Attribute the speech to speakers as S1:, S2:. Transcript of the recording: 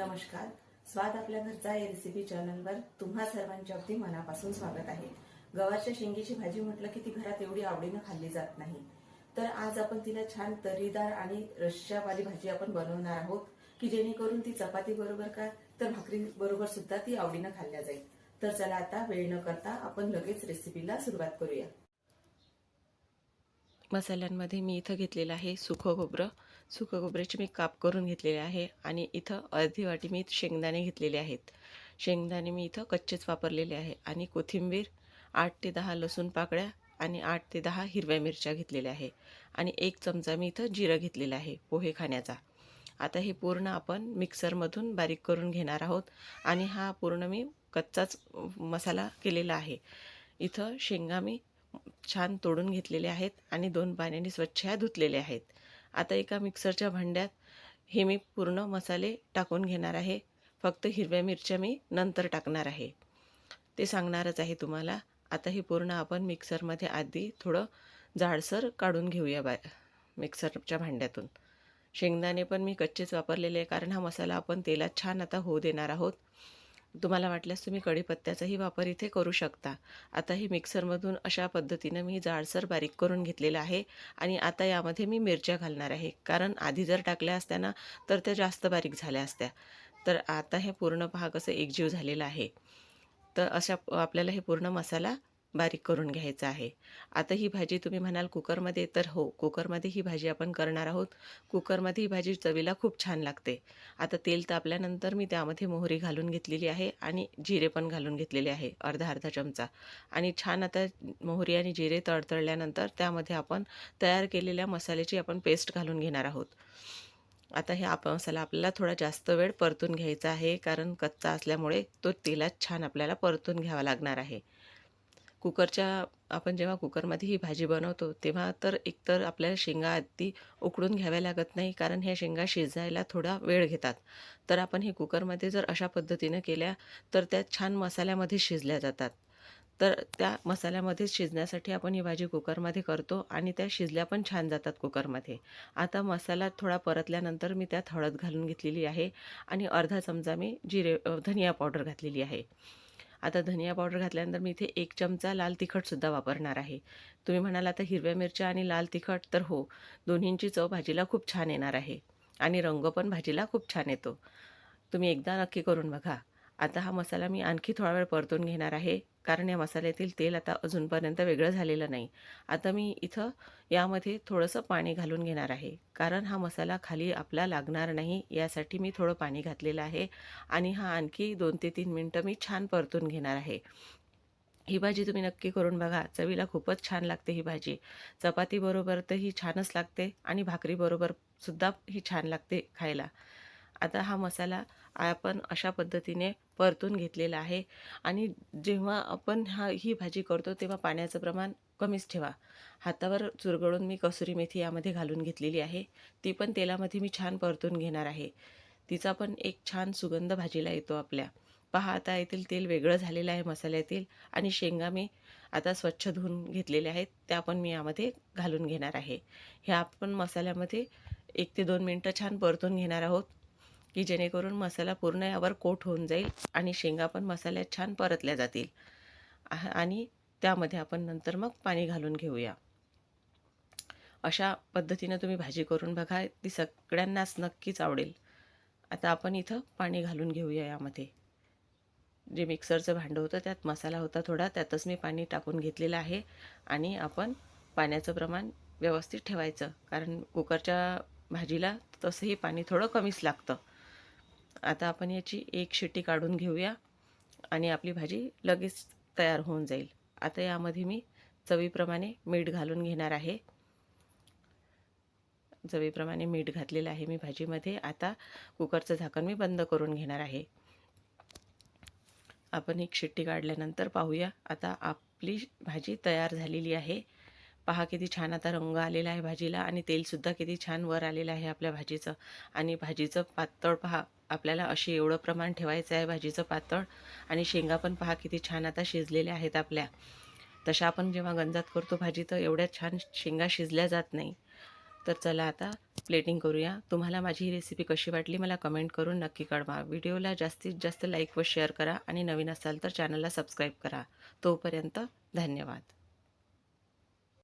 S1: नमस्कार. स्वाद आपल्या घरचा या रेसिपी चॅनलवर तुम्हा सर्वांच्या अगदी मनापासून स्वागत आहे. गव्हाच्या शेंगीची भाजी म्हटलं की ती घरात एवढी आवडीनं खाल्ली जात नाही. तर आज आपण तिला छान तरीदार आणि रश्शावाली भाजी आपण बनवणार आहोत की जेणेकरून ती चपाती बरोबर काय तर भाकरी बरोबर सुद्धा ती आवडीनं खाल्ल्या जाईल. तर चला आता वेळ न करता आपण लगेच रेसिपीला सुरुवात करूया.
S2: मसाल्यांमध्ये मी इथं घेतलेलं आहे सुखं खोबरं. सुकं खोबऱ्याचे मी काप करून घेतलेले आहे आणि इथं अर्धी वाटी मी शेंगदाणे घेतलेले आहेत. शेंगदाणे मी इथं कच्चेच वापरलेले आहे आणि कोथिंबीर आठ ते दहा लसूण पाकळ्या आणि आठ ते दहा हिरव्या मिरच्या घेतलेल्या आहे आणि एक चमचा मी इथं जिरं घेतलेलं आहे पोहे खाण्याचा. आता हे पूर्ण आपण मिक्सरमधून बारीक करून घेणार आहोत आणि हा पूर्ण मी कच्चाच मसाला केलेला आहे. इथं शेंगा मी छान तोडून घेतलेले आहेत आणि दोन पाण्याने स्वच्छ ह्या धुतलेले आहेत. आता एका मिक्सरच्या भांड्यात हे मी पूर्ण मसाले टाकून घेणार आहे. फक्त हिरव्या मिरच्या मी नंतर टाकणार आहे. ते सांगणारच आहे तुम्हाला. आता हे पूर्ण आपण मिक्सरमध्ये आधी थोडं जाडसर काढून घेऊया बा मिक्सरच्या भांड्यातून. शेंगदाणे पण मी कच्चेच वापरलेले आहे कारण हा मसाला आपण तेलात छान आता होऊ देणार आहोत. तुम्हाला वाटल्यास तुम्ही कढीपत्त्याचाही वापर इथे करू शकता. आता हे मिक्सरमधून अशा पद्धतीनं मी जाडसर बारीक करून घेतलेलं आहे आणि आता यामध्ये मी मिरच्या घालणार आहे. कारण आधी जर टाकल्या असत्या ना तर त्या जास्त बारीक झाल्या असत्या. तर आता हे पूर्ण पहा कसं एकजीव झालेला आहे. तर अशा आपल्याला हे पूर्ण मसाला बारीक करून घ्यायचं आहे. आता ही भाजी तुम्ही म्हणाल कुकरमध्ये तर हो कुकरमध्ये ही भाजी आपण करणार आहोत. कुकरमध्ये ही भाजी चवीला खूप छान लागते. आता तेल तापल्यानंतर मी त्यामध्ये मोहरी घालून घेतलेली आहे आणि जिरे पण घालून घेतलेले आहे अर्धा अर्धा चमचा. आणि छान आता मोहरी आणि जिरे तडतडल्यानंतर त्यामध्ये आपण तयार केलेल्या मसाल्याची आपण पेस्ट घालून घेणार आहोत. आता हे आप मसाला आपल्याला थोडा जास्त वेळ परतून घ्यायचा आहे कारण कच्चा असल्यामुळे तो तेलात छान आपल्याला परतून घ्यावा लागणार आहे. कुकरच्या आपण जेव्हा कुकरमध्ये ही भाजी बनवतो तेव्हा तर एकतर आपल्याला शेंगा आधी उकडून घ्याव्या लागत नाही कारण ह्या शेंगा शिजायला थोडा वेळ घेतात. तर आपण हे कुकरमध्ये जर अशा पद्धतीनं केल्या तर त्या छान मसाल्यामध्ये शिजल्या जातात. तर त्या मसाल्यामध्ये शिजण्यासाठी आपण ही भाजी कुकरमध्ये करतो आणि त्या शिजल्या पण छान जातात कुकरमध्ये. आता मसाला थोडा परतल्यानंतर मी त्यात हळद घालून घेतलेली आहे आणि अर्धा चमचा मी जिरे धनिया पावडर घातलेली आहे. आता धनिया पावडर घातल्यानंतर मी इथे एक चमचा लाल तिखटसुद्धा वापरणार आहे. तुम्ही म्हणाल आता हिरव्या मिरच्या आणि लाल तिखट तर हो दोन्हींची चव भाजीला खूप छान येणार आहे. आणि रंग पण भाजीला खूप छान येतो. तुम्ही एकदा नक्की करून बघा. आता हा मसाला मी आणखी थोडा वेळ परतून घेणार आहे. कारण या मसाल्यातील तेल आता अजूनपर्यंत वेगळं झालेलं नाही. आता मी इथं यामध्ये थोडंसं पाणी घालून घेणार आहे. कारण हा मसाला खाली आपला लागणार नाही यासाठी मी थोडं पाणी घातलेलं आहे. आणि हा आणखी दोन ते तीन मिनटं मी छान परतून घेणार आहे. ही भाजी तुम्ही नक्की करून बघा. चवीला खूपच छान लागते ही भाजी. चपातीबरोबर तर ही छानच लागते आणि भाकरीबरोबर सुद्धा ही छान लागते खायला. आता हा मसाला आपण अशा पद्धतीने परतून घेतलेला आहे. आणि जेव्हा आपण हा ही भाजी करतो तेव्हा पाण्याचं प्रमाण कमीच ठेवा. हातावर चुरगळून मी कसुरी मेथी यामध्ये घालून घेतलेली आहे. ती पण तेलामध्ये मी छान परतून घेणार आहे. तिचा पण एक छान सुगंध भाजीला येतो आपल्या. पहा आता येथील तेल वेगळं झालेलं आहे मसाल्यातील आणि शेंगा मी आता स्वच्छ धुवून घेतलेल्या आहेत. त्या पण मी यामध्ये घालून घेणार आहे. ह्या आपण मसाल्यामध्ये एक ते दोन मिनटं छान परतून घेणार आहोत. की जेणेकरून मसाला पूर्ण यावर कोट होऊन जाईल आणि शेंगा पण मसाल्यात छान परतल्या जातील. आणि त्यामध्ये आपण नंतर मग पाणी घालून घेऊया. अशा पद्धतीनं तुम्ही भाजी करून बघा ती सगळ्यांनाच नक्कीच आवडेल. आता आपण इथं पाणी घालून घेऊया यामध्ये. जे मिक्सरचं भांडं होतं त्यात मसाला होता थोडा त्यातच मी पाणी टाकून घेतलेलं आहे आणि आपण पाण्याचं प्रमाण व्यवस्थित ठेवायचं. कारण कुकरच्या भाजीला तसंही पाणी थोडं कमीच लागतं. आता आपण याची एक शिट्टी काढून घेऊया आणि आपली भाजी लगेच तयार होऊन जाईल. आता यामध्ये मी चवीप्रमाणे मीठ घालून घेणार आहे. चवीप्रमाणे मीठ घातलेलं आहे मी भाजीमध्ये. आता कुकरचं झाकण मी बंद करून घेणार आहे. आपण एक शिट्टी काढल्यानंतर पाहूया. आता आपली भाजी तयार झालेली आहे. पहा किती छान आता रंग आलेला आहे भाजीला आणि तेलसुद्धा किती छान वर आलेलं आहे आपल्या भाजीचं. आणि भाजीचं पातळ पहा आपल्याला अशी एवढं प्रमाण ठेवायचं आहे भाजीचं पातळ. आणि शेंगा पण पहा किती छान आता शिजलेल्या आहेत आपल्या. तशा आपण जेव्हा गंजात करतो भाजी तर एवढ्या छान शेंगा शिजल्या जात नाही. तर चला आता प्लेटिंग करूया. तुम्हाला माझी ही रेसिपी कशी वाटली मला कमेंट करून नक्की कळवा. व्हिडिओला जास्तीत जास्त लाईक व शेअर करा. आणि नवीन असाल तर चॅनलला सबस्क्राईब करा. तोपर्यंत धन्यवाद.